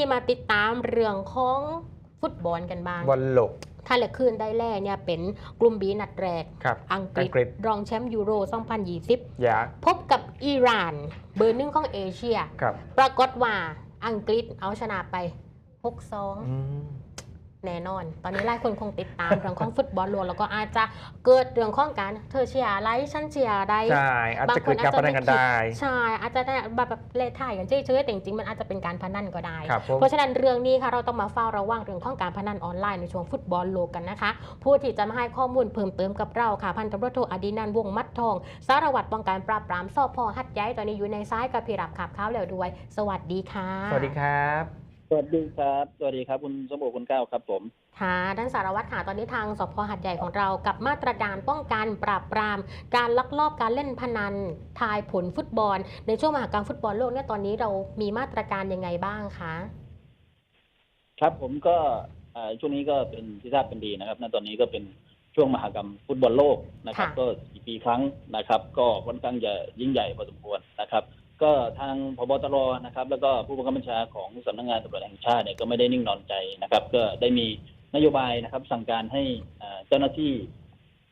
นี้มาติดตามเรื่องของฟุตบอลกันบ้างบอลโลกถ้าเหลือคืนได้แรกเนี่ยเป็นกลุ่มบีนัดแรกครับอังกฤอัษงกฤษรองแชมป์ยูโร 2020อยากพบกับอิหร่าน เบอร์หนึ่งของเอเชียครับปรากฏว่าอังกฤษเอาชนะไป 6-2อืม แน่นอน ตอนนี้หลายคนคงติดตามเรื่องของฟุตบอลโลกแล้วก็อาจจะเกิดเรื่องของการเธอเชียร์อะไรฉันเชียร์อะไรใช่อาจจะเกิดการพนันกันได้ใช่อาจจะได้แบบแบบเล่ถ่ายกันเฉยๆแต่จริงๆมันอาจจะเป็นการพนันก็ได้ครับผมเพราะฉะนั้นเรื่องนี้ค่ะเราต้องมาเฝ้าระวังเรื่องของการพนันออนไลน์ในช่วงฟุตบอลโลกกันนะคะผู้ที่จะมาให้ข้อมูลเพิ่มเติมกับเราค่ะพันตำรวจโทอดีนันท์วงศ์มัดทอง สารวัตรป้องกันปราบปรามสพหัดใหญ่ตอนนี้อยู่ในซ้ายกับพี่รับขับข้าวแล้วด้วย สวัสดีค่ะ สวัสดีครับ สวัสดีครับ สวัสดีครับ คุณสมบูรณ์คุณก้าวครับผมค่ะท่านสารวัตรค่ะตอนนี้ทางสพหัดใหญ่ของเรากับมาตรการป้องกันปราบปราม การลักลอบการเล่นพนันทายผลฟุตบอล ในช่วงมหกรรมฟุตบอลโลกเนี่ยตอนนี้เรามีมาตรการยังไงบ้างคะครับผมก็เอ่อช่วงนี้ก็เป็นที่ทราบเป็นดีนะครับณตอนนี้ก็เป็นช่วงมหากรรมฟุตบอลโลกนะครับค่ะก็กี่ปีครั้งนะครับ ก็ค่อนข้างจะยิ่งใหญ่พอสมควรนะครับ ก็ทางพบตรนะครับ แล้วก็ผู้บังคับบัญชาของสำนักงานตำรวจแห่งชาติเนี่ยก็ไม่ได้นิ่งนอนใจนะครับ ก็ได้มีนโยบายนะครับ สั่งการให้เจ้าหน้าที่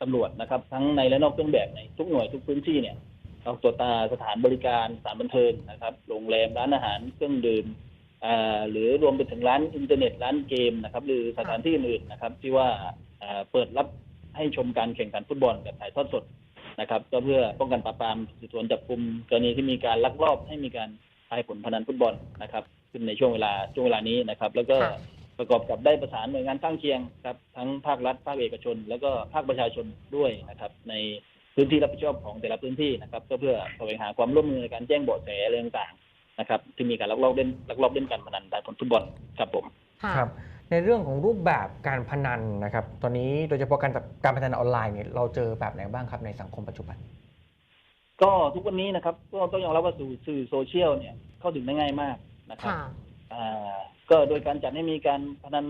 ตำรวจนะครับ ทั้งในและนอกเครื่องแบบในทุกหน่วยทุกพื้นที่เนี่ยออกตรวจตาสถานบริการสถานบันเทิงนะครับโรงแรมร้านอาหารเครื่องดื่มอ่าหรือรวมไปถึงร้านอินเทอร์เน็ตร้านเกมนะครับ หรือสถานที่อื่นๆนะครับ ที่ว่าอ่าเปิดรับให้ชมการแข่งขันฟุตบอลแบบถ่ายทอดสด นะครับ ก็เพื่อป้องกันปราบปรามสืบสวนจับกลุ่มกรณีที่มีการลักลอบให้มีการทายผลพนันฟุตบอลนะครับ ขึ้นในช่วงเวลาช่วงเวลานี้นะครับ แล้วก็ประกอบกับได้ประสานหน่วยงานข้างเคียงครับทั้งภาครัฐภาคเอกชน แล้วก็ภาคประชาชนด้วยนะครับ ในพื้นที่รับผิดชอบของแต่ละพื้นที่นะครับ ก็เพื่อแสวงหาความร่วมมือในการแจ้งเบาะแสอะไรต่างๆนะครับ ที่มีการลักลอบเล่นลักลอบเล่นการพนันได้ผลฟุตบอลครับผมครับ ในเรื่องของรูปแบบการพนันนะครับ ตอนนี้โดยเฉพาะการการพนันออนไลน์เนี่ยเราเจอแบบไหนบ้างครับในสังคมปัจจุบัน ก็ทุกวันนี้นะครับก็ต้องยอมรับว่าสื่อสื่อโซเชียลเนี่ยเข้าถึงได้ง่ายมากนะครับค่ะอ่าก็โดยการจัดให้มีการพนัน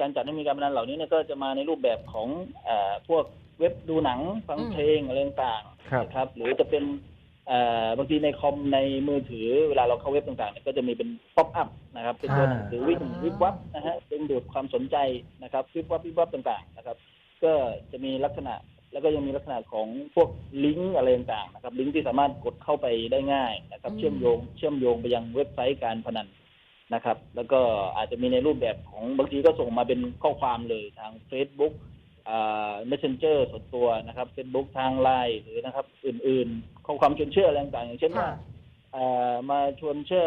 การจัดให้มีการพนันเหล่านี้เนี่ยก็จะมาในรูปแบบของอ่าพวกเว็บดูหนังฟังอืมเพลงอะไรต่างครับๆนะครับ หรือจะเป็นอ่า บางทีในคอมในมือถือเวลาเราเข้าเว็บต่างๆเนี่ยก็จะมีเป็นป๊อปอัพนะครับเป็นตัวหนังสือวิ่งวิบวับนะฮะดึงดูดความสนใจนะครับวิบวับวิบวับต่างๆนะครับ ก็จะมีลักษณะแล้วก็ยังมีลักษณะของพวกลิงก์อะไรต่างๆนะครับลิงก์ที่สามารถกดเข้าไปได้ง่ายนะครับอืมเชื่อมโยงเชื่อมโยงไปยังเว็บไซต์การพนันนะครับ แล้วก็อาจจะมีในรูปแบบของบางทีก็ส่งมาเป็นข้อความเลยทาง Facebook อ่า Messenger ส่วนตัวนะครับ Facebook ทางไลน์หรือนะครับ อื่นๆ ข้อความชวนเชื่ออะไรต่างๆอย่างเช่นว่าค่ะอ่ามาชวนเชื่อ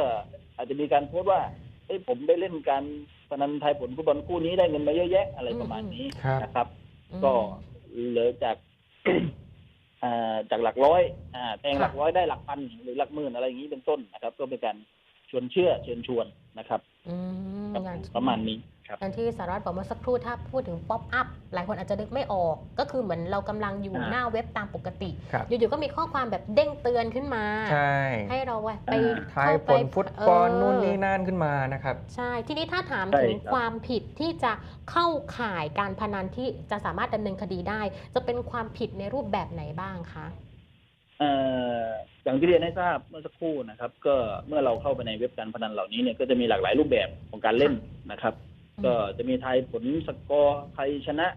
อาจจะมีการโพสต์ว่าเอ้ยผมได้เล่นการพนันทายผลฟุตบอลคู่นี้ได้เงินมาเยอะแยะอะไรประมาณนี้ครับ นะครับอืมก็เหลือจาก อ่าจากหลักร้อยอ่าแทงค่ะหลักร้อยได้หลักพันหรือหลักหมื่นอะไรอย่างนี้เป็นต้นนะครับ ก็เป็นการชวนเชื่อเชิญชวนนะครับ อืมครับอย่างประมาณนี้ ครับอย่างที่สารวัตรบอกเมื่อสักครู่ถ้าพูดถึงป๊อปอัพหลายคนอาจจะนึกไม่ออก ก็คือเหมือนเรากำลังอยู่อ่าหน้าเว็บตามปกติครับอยู่ๆก็มีข้อความแบบเด้งเตือนขึ้นมาใช่ให้เราไปอ่าทายเข้ผไปลฟุตบอลเนู่นนี่นั่นขึ้นมานะครับ ใช่ทีนี้ถ้าถามใช่ถึงครับความผิดที่จะเข้าข่ายการพนันที่จะสามารถดำเนินคดีได้ จะเป็นความผิดในรูปแบบไหนบ้างคะเอ่ออย่างที่เรียนให้ทราบเมื่อสักครู่นะครับ ก็เมื่อเราเข้าไปในเว็บการพนันเหล่านี้เนี่ยก็จะมีหลากหลายรูปแบบของการเล่นนะครับอืม ก็จะมีทายผลสกอร์ใครชนะ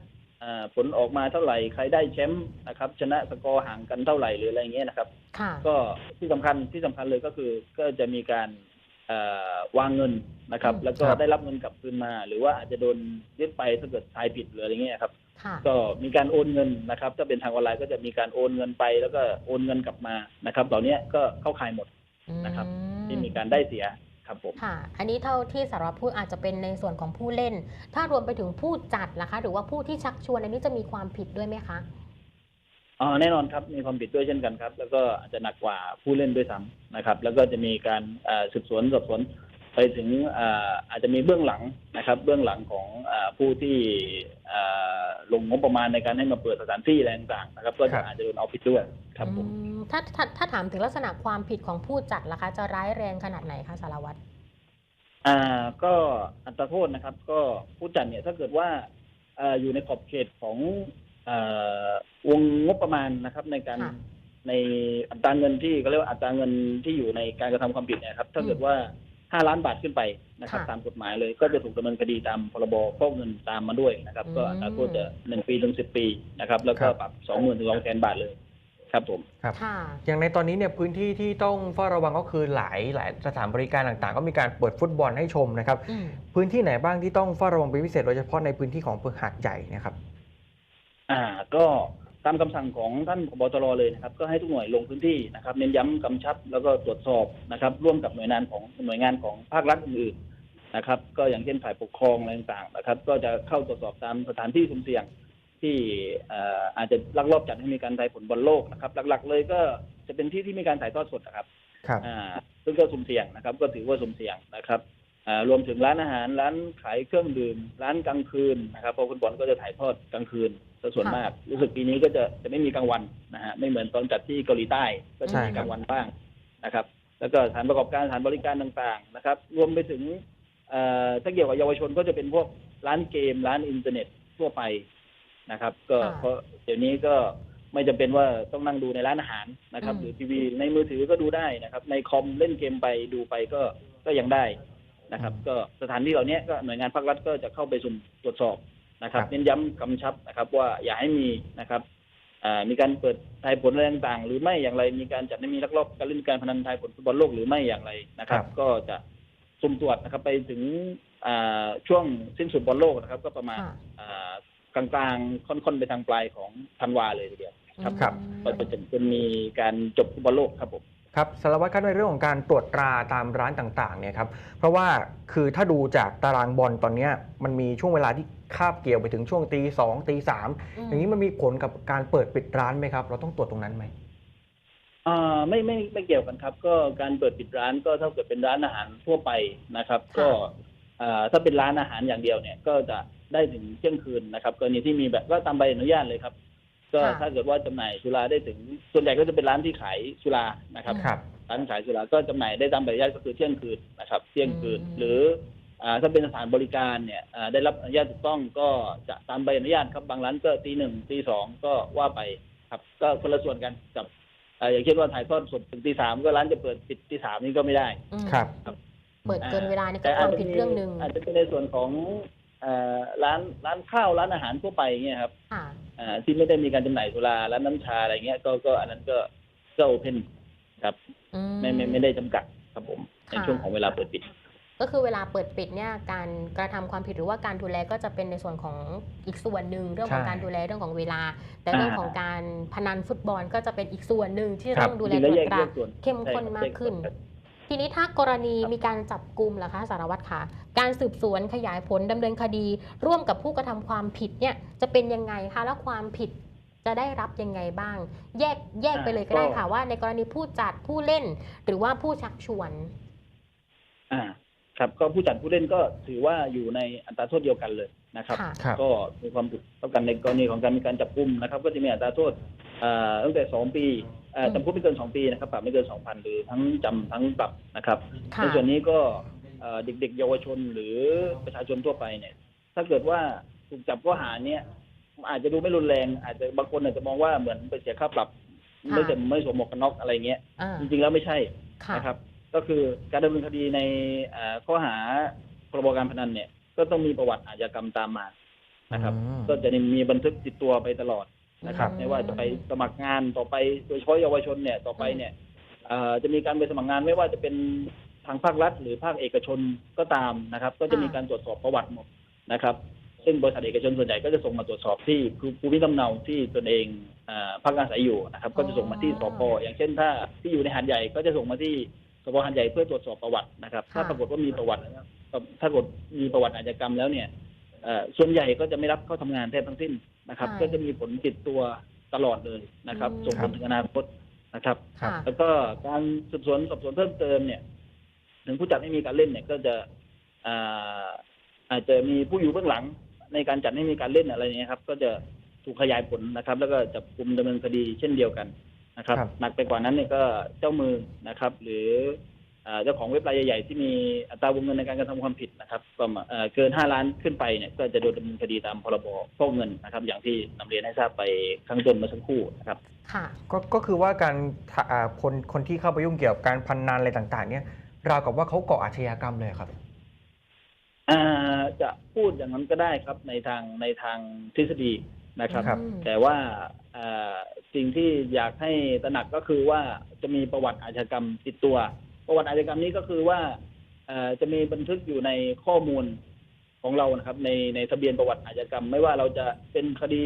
อ่าผลออกมาเท่าไหร่ใครได้แชมป์นะครับ ชนะสกอร์ห่างกันเท่าไหร่หรืออะไรอย่างเงี้ยนะครับค่ะก็ที่สำคัญที่สำคัญเลยก็คือก็จะมีการเอ่อวางเงินนะครับอืมแล้วก็ครับได้รับเงินกลับคืนมา หรือว่าอาจจะโดนยึดไปถ้าเกิดทายผิดหรืออะไรเงี้ยครับค่ะก็มีการโอนเงินนะครับ ถ้าเป็นทางออนไลน์ก็จะมีการโอนเงินไป แล้วก็โอนเงินกลับมานะครับเหล่านี้ก็เข้าข่ายหมดนะครับอืมที่มีการได้เสีย ครับผมค่ะ อันนี้เท่าที่สารวัตรพูดอาจจะเป็นในส่วนของผู้เล่น ถ้ารวมไปถึงผู้จัดล่ะคะ หรือว่าผู้ที่ชักชวนอันนี้จะมีความผิดด้วยไหมคะอ๋อแน่นอนครับมีความผิดด้วยเช่นกันครับ แล้วก็อาจจะหนักกว่าผู้เล่นด้วยซ้ำนะครับ แล้วก็จะมีการเอ่อสืบสวนสอบสวนไปถึงเอ่ออาจจะมีเบื้องหลังนะครับ เบื้องหลังของเออผู้ที่เอ่อ ลงงบประมาณในการให้มาเปิดสถานที่อะไรต่างๆนะครับ ก็ครัจะบอาจจะโดนเอาผิดด้วยครับผมอืมถ้าถ้าถ้าถามถึงลักษณะความผิดของผู้จัดล่ะคะ จะร้ายแรงขนาดไหนคะสารวัตรอ่าก็อัตราโทษนะครับ ก็ผู้จัดเนี่ยถ้าเกิดว่าเอ่ออยู่ในขอบเขตของเอ่อวงงบประมาณนะครับ ในการค่ะในอัตราเงินที่เขาเรียกว่าอัตราเงินที่อยู่ในการกระทำความผิดเนี่ยครับ ถ้าเกิดว่า ห้าล้านบาทขึ้นไปนะครับค่ะตามกฎหมายเลยก็จะถูกดำเนินคดีตามพรบฟอกเงินตามมาด้วยนะครับอืมก็อัตราโทษจะหนึ่งปีถึงสิบปีนะครับ แล้วก็ครับ ปรับสองหมื่นถึงสองแสนบาทเลย ครับผม ครับ ค่ะ อย่างในตอนนี้เนี่ยพื้นที่ที่ต้องเฝ้าระวังก็คือหลายหลายสถานบริการต่างๆ ก็มีการเปิดฟุตบอลให้ชมนะครับ อืม พื้นที่ไหนบ้างที่ต้องเฝ้าระวังเป็นพิเศษโดยเฉพาะในพื้นที่ของอำเภอหาดใหญ่เนะครับ อ่าก็ ตามคำสั่งของท่านผบตรเลยนะครับ ก็ให้ทุกหน่วยลงพื้นที่นะครับ เน้นย้ำกำชับ แล้วก็ตรวจสอบนะครับ ร่วมกับหน่วยงานของหน่วยงานของภาครัฐอื่นๆนะครับ ก็อย่างเช่นฝ่ายปกครองอะไรต่างๆนะครับ ก็จะเข้าตรวจสอบตามสถานที่สุ่มเสี่ยงที่เอ่ออาจจะลักลอบจัดให้มีการทายผลบอลโลกนะครับ หลัก ๆ เลยก็จะเป็นที่ที่มีการถ่ายทอดสดนะครับครับอ่าซึ่งก็สุ่มเสี่ยงนะครับ ก็ถือว่าสุ่มเสี่ยงนะครับอ่ารวมถึงร้านอาหารร้านขายเครื่องดื่ม ร้านกลางคืนนะครับเพราะฟุตบอลก็จะถ่ายทอดกลางคืน ซะส่วนค่ะมาก รู้สึกปีนี้ก็จะจะไม่มีกลางวันนะฮะไม่เหมือนตอนจัดที่เกาหลีใต้ก็จะมีใช่ครับกลางวันบ้างนะครับ แล้วก็สถานประกอบการสถานบริการต่างๆนะครับ รวมไปถึงเอ่อถ้าเกี่ยวกับเยาวชนก็จะเป็นพวกร้านเกมร้านอินเทอร์เน็ตทั่วไปนะครับ ก็ค่ะเพราะเดี๋ยวนี้ก็ไม่จำเป็นว่าต้องนั่งดูในร้านอาหารนะครับอืมหรือทีวีในมือถือก็ดูได้นะครับ ในคอมเล่นเกมไปดูไปก็ก็ยังได้นะครับอืมก็สถานที่เหล่านี้ก็หน่วยงานภาครัฐก็จะเข้าไปสุ่มตรวจสอบ นะครับครับเน้นย้ำกำชับนะครับ ว่าอย่าให้มีนะครับอ่ามีการเปิดทายผลอะไรต่างๆ หรือไม่อย่างไรมีการจัดให้มีลักลอบการเล่นการพนันทายผลฟุตบอลโลกหรือไม่อย่างไรนะครับ ก็จะสุ่มตรวจนะครับ ไปถึงอ่าช่วงสิ้นสุดบอลโลกนะครับ ก็ประมาณค่ะอ่ากลางๆค่อนๆไปทางปลายของธันวาเลยทีเดียวครับครับก็จะจะจะมีการจบฟุตบอลโลกครับผมครับสารวัตรครับในเรื่องของการตรวจตราตามร้านต่างๆเนี่ยครับเพราะว่าคือถ้าดูจากตารางบอลตอนเนี้ยมันมีช่วงเวลาที่ คาบเกี่ยวไปถึงช่วงตีสองตีสามอย่างนี้มันมีผลกับการเปิดปิดร้านไหมครับ เราต้องตรวจตรงนั้นไหมอ่าไม่ไม่ไม่เกี่ยวกันครับ ก็การเปิดปิดร้านก็ถ้าเกิดเป็นร้านอาหารทั่วไปนะครับค่ะก็อ่าถ้าเป็นร้านอาหารอย่างเดียวเนี่ย ก็จะได้ถึงเที่ยงคืนนะครับกรณีที่มีแบบก็ตามใบอนุญาตเลยครับ ก็ค่ะถ้าเกิดว่าจำหน่ายสุราได้ถึงส่วนใหญ่ก็จะเป็นร้านที่ขายสุรานะครับครับร้านขายสุราก็จำหน่ายได้ตามใบอนุญาตก็คือเที่ยงคืนนะครับ เที่ยงคืนอืมหรืออ่า ถ้าเป็นสถานบริการเนี่ยอ่าได้รับอนุญาตถูกต้องก็จะตามใบอนุญาตครับบางร้านก็ตีหนึ่งตีสองก็ว่าไปครับ ก็คนละส่วนกันกับอ่าอย่างเช่นว่าถ่ายทอดสดถึงตีสามก็ร้านจะเปิดปิดตีสามนี่ก็ไม่ได้อืมครับเปิดเกินเวลานี่ก็แต่คอาจวามจะผิดมีเรื่องหนึ่งอาจจะเป็นในส่วนของเอ่อร้านร้านข้าวร้านอาหารทั่วไปเงี้ยครับค่ะอ่าที่ไม่ได้มีการจำหน่ายสุราร้านน้ำชาอะไรเงี้ยก็ก็อันนั้นก็ก็โอเพนครับอืไม่ไม่ไม่ได้จำกัดครับผมในค่ะช่วงของเวลาเปิดปิด ก็คือเวลาเปิดปิดเนี่ยการกระทำความผิดหรือว่าการดูแลก็จะเป็นในส่วนของอีกส่วนหนึ่งเรื่องของใช่การดูแลเรื่องของเวลา แต่อ่าเรื่องของการพนันฟุตบอลก็จะเป็นอีกส่วนหนึ่งที่ครับต้องดูแลจริงตๆรแล้ววแยกจตราแยกส่วนเข้มข้นใช่ครับมากขึ้นแยกส่วนครับทีนี้ถ้ากรณีครับมีการจับกลุ่มล่ะคะสารวัตรคะการสืบสวนขยายผลดำเนินคดี ร่วมกับผู้กระทำความผิดเนี่ยจะเป็นยังไงคะแล้วความผิดจะได้รับยังไงบ้าง แยกแยกไปเลยก็ได้ค่ะว่า ในกรณีผู้จัดผู้เล่น หรือว่าผู้ชักชวน อ่า ครับก็ผู้จัดผู้เล่นก็ถือว่าอยู่ในอัตราโทษเดียวกันเลยนะครับ ค่ะครับก็มีความผิดเท่ากันในกรณีของการมีการจับกุมนะครับ ก็จะมีอัตราโทษอ่าตั้งแต่สองปีอ่าอืมจำคุกไม่เกินสองปีนะครับปรับไม่เกินสองพันหรือทั้งจำทั้งปรับนะครับ ค่ะ ในส่วนนี้ก็เอ่อเด็กๆ เยาวชนหรือประชาชนทั่วไปเนี่ย ถ้าเกิดว่าถูกจับข้อหาเนี้ยอาจจะดูไม่รุนแรง อาจจะบางคนอาจจะมองว่าเหมือนไปเสียค่าปรับค่ะไม่จะไม่สวมหมวกกันน็อกอะไรเงี้ย อ่าจริงๆแล้วไม่ใช่ค่ะ นะครับ ก็คือการดำเนินคดีในเอ่อข้อหาพรบการพนันเนี่ย ก็ต้องมีประวัติอาชญากรรมตามมานะครับอืมก็จะมีบันทึกติดตัวไปตลอดนะครับครับ ไม่ว่าจะไปสมัครงานต่อไปโดยเฉพาะเยาวชนเนี่ยต่อไปเนี่ยเอ่อจะมีการไปสมัครงานไม่ว่าจะเป็นทางภาครัฐ หรือภาคเอกชนก็ตามนะครับ ก็จะมีการตรวจสอบประวัติหมดนะครับ ซึ่งบริษัทเอกชนส่วนใหญ่ก็จะส่งมาตรวจสอบที่ภูมิลำเนาที่ตนเองเอ่อพักอาศัยอยู่นะครับ ก็จะส่งมาที่สพอย่างเช่น ถ้าที่อยู่ในหาดใหญ่ก็จะส่งมาที่ สพหาดใหญ่เพื่อตรวจสอบประวัตินะครับ ถ้าค่ะปรากฏว่ามีประวัติแล้วถ้าปรากฏมีประวัติอาชญากรรมแล้วเนี่ยเอ่อส่วนใหญ่ก็จะไม่รับเข้าทำงานแทบทั้งสิ้นนะครับใช่ก็จะมีผลติดตัวตลอดเลยนะครับอืมส่งผลถึงอนาคตนะครับครับค่ะแล้วก็การสืบสวนสอบสวนเพิ่มเติมเนี่ย ถึงผู้จัดไม่มีการเล่นเนี่ย ก็จะอ่าอาจจะมีผู้อยู่เบื้องหลังในการจัดให้มีการเล่นอะไรเนี่ยครับ ก็จะถูกขยายผลนะครับ แล้วก็จับกลุ่มดำเนินคดีเช่นเดียวกัน นะครับครับหนักไปกว่านั้นเนี่ยก็เจ้ามือนะครับ หรืออ่าเจ้าของเว็บรายใหญ่ๆที่มีอัตราวงเงินในการกระทำความผิดนะครับก็มาเอ่อเกินห้าล้านขึ้นไปเนี่ยก็จะโดนดำเนินคดีตามพรบฟอกเงินนะครับ อย่างที่นำเรียนให้ทราบไปข้างต้นเมื่อสักครู่นะครับค่ะก็ก็คือว่าการทะอ่าคนคนที่เข้าไปยุ่งเกี่ยวกับการพนันอะไรต่าง ๆ เนี่ยราวกับว่าเขาก่ออาชญากรรมเลยครับอ่าจะพูดอย่างนั้นก็ได้ครับในทางในทางทฤษฎีนะครับครับอืมแต่ว่าอ่า สิ่งที่อยากให้ตระหนักก็คือว่าจะมีประวัติอาชญากรรมติดตัว ประวัติอาชญากรรมนี้ก็คือว่าจะมีบันทึกอยู่ในข้อมูลของเรานะครับ ในในทะเบียนประวัติอาชญากรรม ไม่ว่าเราจะเป็นคดี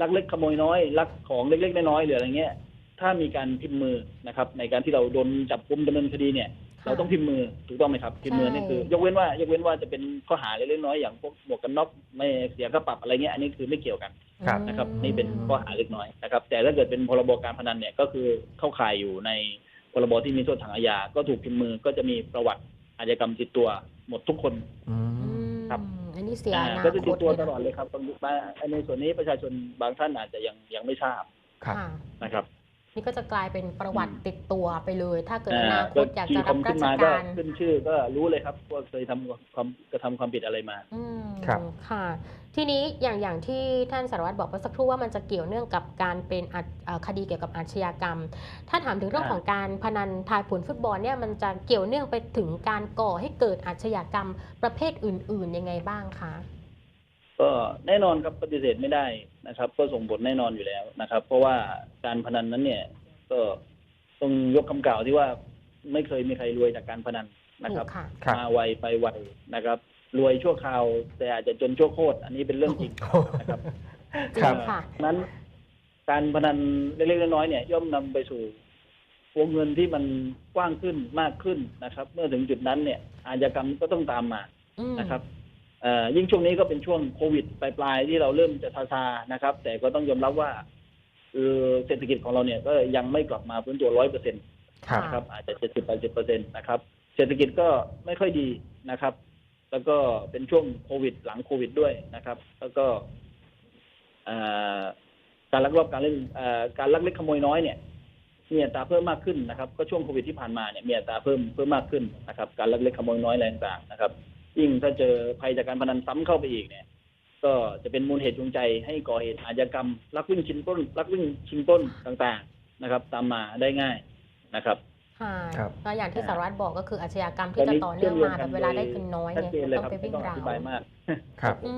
ลักเล็กขโมยน้อยลักของเล็กๆน้อยๆหรืออะไรเงี้ย ถ้ามีการพิมพ์มือนะครับ ในการที่เราโดนจับกุมดำเนินคดีเนี่ย เราต้องพิมพ์มือถูกต้องไหมครับพิมพ์มือใช่นี่คือยกเว้นว่ายกเว้นว่าจะเป็นข้อหาเล็กๆน้อยๆอย่างพวกหมวกกันน็อกไม่เสียค่าปรับอะไรเงี้ยอันนี้คือไม่เกี่ยวกันครับนะครับ นี่เป็นข้อหาเล็กน้อยนะครับ แต่ถ้าเกิดเป็นพรบการพนันเนี่ยก็คือเข้าข่ายอยู่ในพรบที่มีโทษทางอาญาก็ถูกพิมพ์มือก็จะมีประวัติอาชญากรรมติดตัวหมดทุกคนอือืมมครับอันนี้เสียอ่าอนาก็จะคติดตตัวเลยตนะลอดเลยครับในส่วนนี้ประชาชนบางท่านอาจจะยังยังไม่ทราบครับค่ะนะครับ นี่ก็จะกลายเป็นประวัติติดตัวไปเลย ถ้าเกิดออ่านาคตอยากจะชื่รับคราขึ้นชมาก็การขึ้นชื่อก็รู้เลยครับว่าเคยทำความกระทำความผิดอะไรมาอืมครับค่ะ ทีนี้อย่างอย่างที่ท่านสารวัตรบอกเมื่อสักครู่ว่ามันจะเกี่ยวเนื่องกับการเป็นอาชเอ่อคดีเกี่ยวกับอาชญากรรม ถ้าถามถึงเรื่องอ่าของการพนันทายผลฟุตบอลเนี่ยมันจะเกี่ยวเนื่องไปถึงการก่อให้เกิดอาชญากรรมประเภทอื่น ๆ ยังไงบ้างคะ ก็แน่นอนครับปฏิเสธไม่ได้นะครับ ก็ส่งผลแน่นอนอยู่แล้วนะครับ เพราะว่าการพนันนั้นเนี่ย ก็ต้องยกคำกล่าวที่ว่าไม่เคยมีใครรวยจากการพนันนะครับ ถูกค่ะ ครับมาไวไปไวนะครับ รวยชั่วคราว แต่อาจจะจนชั่วโคตรอันนี้เป็นเรื่องจริง นะครับ จริครังบค่ะนั้นการพนันเล็กๆน้อยๆเนี่ยย่อมนำไปสู่วงเงินที่มันกว้างขึ้นมากขึ้นนะครับ เมื่อถึงจุดนั้นเนี่ยอาชญากรรมก็ต้องตามมาอืมนะครับ เอ่อยิ่งช่วงนี้ก็เป็นช่วงโควิดปลายๆที่เราเริ่มจะซาซาๆนะครับ แต่ก็ต้องยอมรับว่าเออเศรษฐกิจของเราเนี่ยก็ยังไม่กลับมาพื้นตัวร้อยเปอร์เซ็นต์ครับ นะครับอาจจะเจ็ดสิบแปดสิบเปอร์เซ็นต์นะครับ เศรษฐกิจก็ไม่ค่อยดีนะครับ แล้วก็เป็นช่วงโควิด หลังโควิดด้วยนะครับ แล้วก็เอ่อการลักลอบการเล่นเอ่อการลักเล็กขโมยน้อยเนี่ยมีอัตราเพิ่มมากขึ้นนะครับ ก็ช่วงโควิดที่ผ่านมาเนี่ยมีอัตราเพิ่มเพิ่มมากขึ้นนะครับ การลักเล็กขโมยน้อยอะไรต่างๆนะครับ ยิ่งถ้าเจอภัยจากการพนันซ้ำเข้าไปอีกเนี่ย ก็จะเป็นมูลเหตุจูงใจให้ก่อเหตุอาชญากรรมลักวิ่งชิงปล้นลักวิ่งชิงปล้นต่างๆนะครับ ตามมาได้ง่ายนะครับ ค่ะครับก็อย่างที่สารวัตรบอกก็คืออาชญากรรมตอที่นจะนี้ต่อเนื่องมาเชื่อมโยงกันแบบเวลาได้เงินน้อยชัดเนี่ยเจนเลยต้อคงรับไปไม่วิ่งต้องอราวธิบายมากครับอื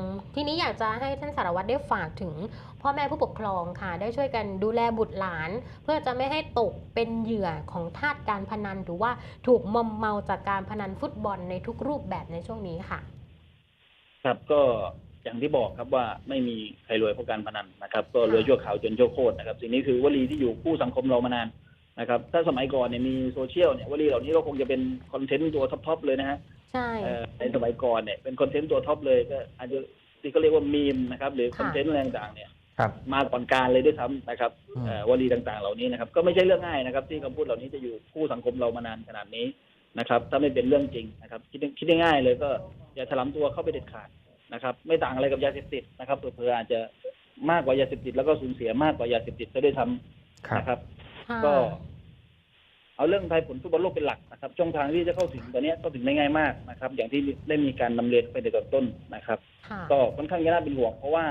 มทีนี้อยากจะให้ท่านสารวัตรได้ฝากถึง พ่อแม่ผู้ปกครองค่ะ ได้ช่วยกันดูแลบุตรหลาน เพื่อจะไม่ให้ตกเป็นเหยื่อของทาสการพนัน หรือว่าถูกมอมเมาจากการพนันฟุตบอลในทุกรูปแบบในช่วงนี้ค่ะ ครับก็อย่างที่บอกครับว่าไม่มีใครรวยเพราะการพนันนะครับ ก็รวยชั่วขาวจนชั่วโคตรนะครับ สิ่งนี้คือวลีที่อยู่คู่สังคมเรามานาน นะครับถ้าสมัยก่อนเนี่ยมีโซเชียลเนี่ยวลีเหล่านี้ก็คงจะเป็นคอนเทนต์ตัวท็อปๆเลยนะฮะใช่เอ่อในสมัยก่อนเนี่ยเป็นคอนเทนต์ตัวท็อปเลยก็อาจจะที่เขาเรียกว่ามีมนะครับหรือคอนเทนต์อะไรต่างๆเนี่ยครับ มาก่อนการเลยด้วยซ้ำนะครับอืม เอ่อวลีต่างๆ เหล่านี้นะครับ ก็ไม่ใช่เรื่องง่ายนะครับ ที่คำพูดเหล่านี้จะอยู่คู่สังคมเรามานานขนาดนี้นะครับ ถ้าไม่เป็นเรื่องจริงนะครับคิดคิดง่ายๆเลยก็อย่าถลำตัวเข้าไปเด็ดขาดนะครับ ไม่ต่างอะไรกับยาเสพติดนะครับเผื่อๆอาจจะมากกว่ายาเสพติดแล้วก็สูญเสียมากกว่า ยาเสพติดซะด้วยซ้ำครับนะครับ ค่ะก็ เอาเรื่องไทยผลฟุตบอลโลกเป็นหลักนะครับช่องทางที่จะเข้าถึงตอนนี้เข้าถึงได้ง่ายมากนะครับ อย่างที่ได้มีการนำเรียนไปในตอนต้นนะครับค่ะก็ค่อนข้างจะน่าเป็นห่วงเพราะว่า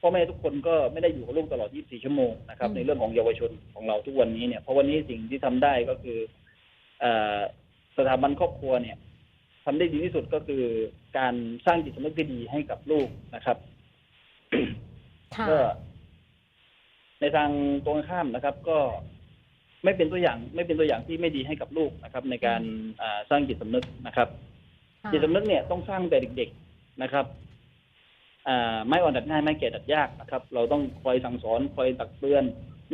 พ่อแม่ทุกคนก็ไม่ได้อยู่กับลูกตลอด 24 ชั่วโมงนะครับอืมในเรื่องของเยาวชนของเราทุกวันนี้เนี่ยเพราะวันนี้สิ่งที่ทำได้ก็คือเอ่อสถาบันครอบครัวเนี่ยทำได้ดีที่สุดก็คือการสร้างจิตสำนึกที่ดีให้กับลูกนะครับค่ะก็ในทางตรงข้ามนะครับ ก็ ไม่เป็นตัวอย่างไม่เป็นตัวอย่างที่ไม่ดีให้กับลูกนะครับ ในการอ่าสร้างจิตสำนึกนะครับค่ะจิตสำนึกเนี่ยต้องสร้างแต่เด็ก ๆนะครับอ่าไม้อ่อนดัดง่ายไม้แก่ดัดยากนะครับ เราต้องคอยสั่งสอนคอยตักเตือน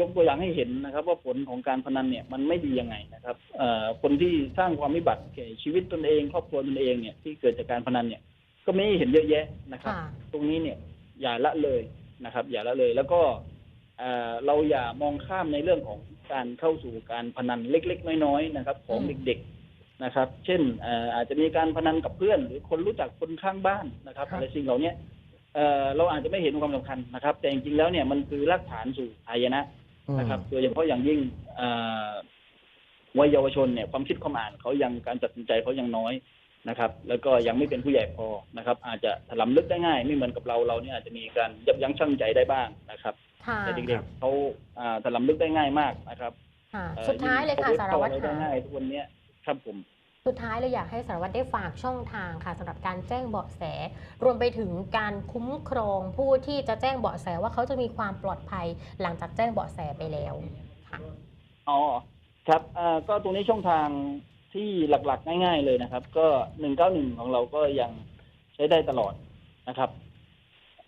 ยกตัวอย่างให้เห็นนะครับ ว่าผลของการพนันเนี่ยมันไม่ดียังไงนะครับเอ่อคนที่สร้างความวิบัติแก่ชีวิตตนเองครอบครัวตนเองเนี่ยที่เกิดจากการพนันเนี่ยก็ไม่ให้เห็นเยอะแยะนะครับค่ะตรงนี้เนี่ยอย่าละเลยนะครับ อย่าละเลยแล้วก็เอ่อเราอย่ามองข้ามในเรื่องของ การเข้าสู่การพนันเล็ก ๆ น้อยๆนะครับ ของอืมเด็กๆนะครับ เช่นเอ่ออาจจะมีการพนันกับเพื่อน หรือคนรู้จักคนข้างบ้านนะครับครับอะไรสิ่งเหล่านี้เอ่อเราอาจจะไม่เห็นความสำคัญนะครับ แต่จริงๆแล้วเนี่ยมันคือรากฐานสู่อายนะอืมนะครับโดยเฉพาะอย่างยิ่งเอ่อวัยเยาวชนเนี่ยความคิดความอ่านเขายังการตัดสินใจเขายังน้อยนะครับ แล้วก็ยังไม่เป็นผู้ใหญ่พอนะครับ อาจจะถลำลึกได้ง่าย ไม่เหมือนกับเราเราเนี่ยอาจจะมีการยับยั้งชั่งใจได้บ้างนะครับค่ะ แต่เด็กๆเขาอ่าถลำลึกได้ง่ายมากนะครับค่ะเอ่อสุดท้ายเลยค่ะงสารวัตรเข้ได้ค่ะง่ายทุกวันเนี้ยครับผมสุดท้ายเลยอยากให้สารวัตรได้ฝากช่องทางค่ะสำหรับการแจ้งเบาะแส รวมไปถึงการคุ้มครองผู้ที่จะแจ้งเบาะแสว่าเขาจะมีความปลอดภัยหลังจากแจ้งเบาะแสไปแล้วค่ะอ๋อครับอ่าก็ตรงนี้ช่องทางที่หลักๆ ง่าย ๆ เลยนะครับ ก็หนึ่งเก้าหนึ่งของเราก็ยังใช้ได้ตลอดนะครับ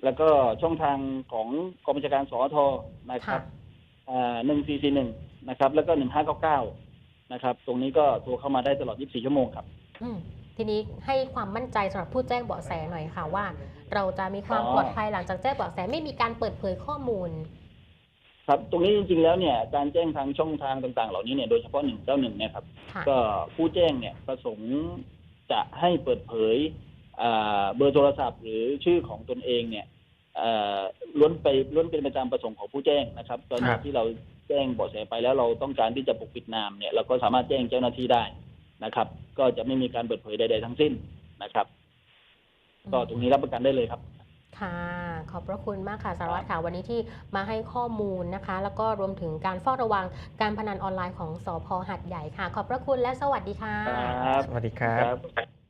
แล้วก็ช่องทางของกองบัญชาการสอทนะครับหนึ่งสี่สี่หนึ่งนะครับ แล้วก็หนึ่งห้าเก้าเก้านะครับ ตรงนี้ก็โทรเข้ามาได้ตลอด 24 ชั่วโมงครับอืมทีนี้ให้ความมั่นใจสำหรับผู้แจ้งเบาะแสหน่อยค่ะว่า เราจะมีความอ๋อปลอดภัยหลังจากแจ้งเบาะแสไม่มีการเปิดเผยข้อมูล ครับ ตรงนี้จริงๆแล้วเนี่ย การแจ้งทางช่องทางต่าง ๆ เหล่านี้เนี่ยโดยเฉพาะ191เนี่ยครับค่ะก็ผู้แจ้งเนี่ยประสงค์จะให้เปิดเผยอ่า เบอร์โทรศัพท์ หรือชื่อของตนเองเนี่ยเอ่อล้วนไปล้วนเป็นไปตามประสงค์ของผู้แจ้งนะครับ ตอนคนี้รับ ที่เราแจ้งเบาะแสไปแล้วเราต้องการที่จะปกปิดนามเนี่ยเราก็สามารถแจ้งเจ้าหน้าที่ได้นะครับ ก็จะไม่มีการเปิดเผยใด ๆ ทั้งสิ้นนะครับ ก็ตรงนี้รับประกันได้เลยครับ ค่ะ ขอบพระคุณมากค่ะสารวัตรค่ะวันนี้ที่มาให้ข้อมูลนะคะ แล้วก็รวมถึงการเฝ้าระวังการพนันออนไลน์ของสพหัดใหญ่ค่ะ ขอบพระคุณและสวัสดีค่ะ ครับ สวัสดีครับ ครับ